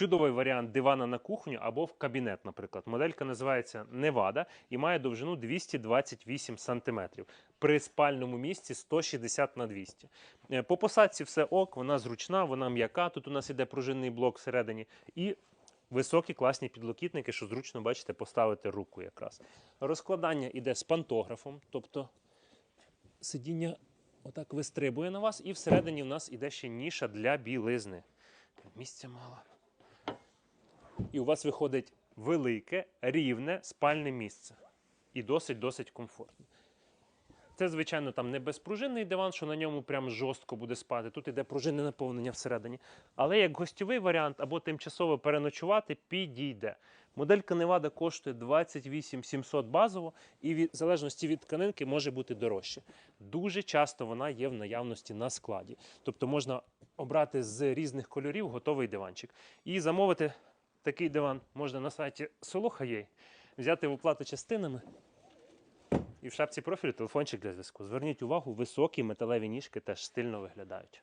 Чудовий варіант дивана на кухню або в кабінет, наприклад. Моделька називається Невада і має довжину 228 см. При спальному місці 160 на 200. Е, По посадці все ок, вона зручна, вона м'яка. Тут у нас іде пружинний блок всередині. І високі класні підлокітники, що зручно, бачите, поставити руку якраз. Розкладання іде з пантографом, тобто сидіння отак вистрибує на вас, і всередині в нас іде ще ніша для білизни. Місця мало. І у вас виходить велике, рівне спальне місце. І досить-досить комфортно. Це, звичайно, там не безпружинний диван, що на ньому прям жорстко буде спати. Тут іде пружинне наповнення всередині. Але як гостьовий варіант або тимчасово переночувати, підійде. Моделька Невада коштує 28 700 базово, і в залежності від тканинки може бути дорожче. Дуже часто вона є в наявності на складі. Тобто можна обрати з різних кольорів готовий диванчик. І замовити такий диван можна на сайті Soloha.ua, взяти в оплату частинами. І в шапці профілю телефончик для зв'язку. Зверніть увагу, високі металеві ніжки теж стильно виглядають.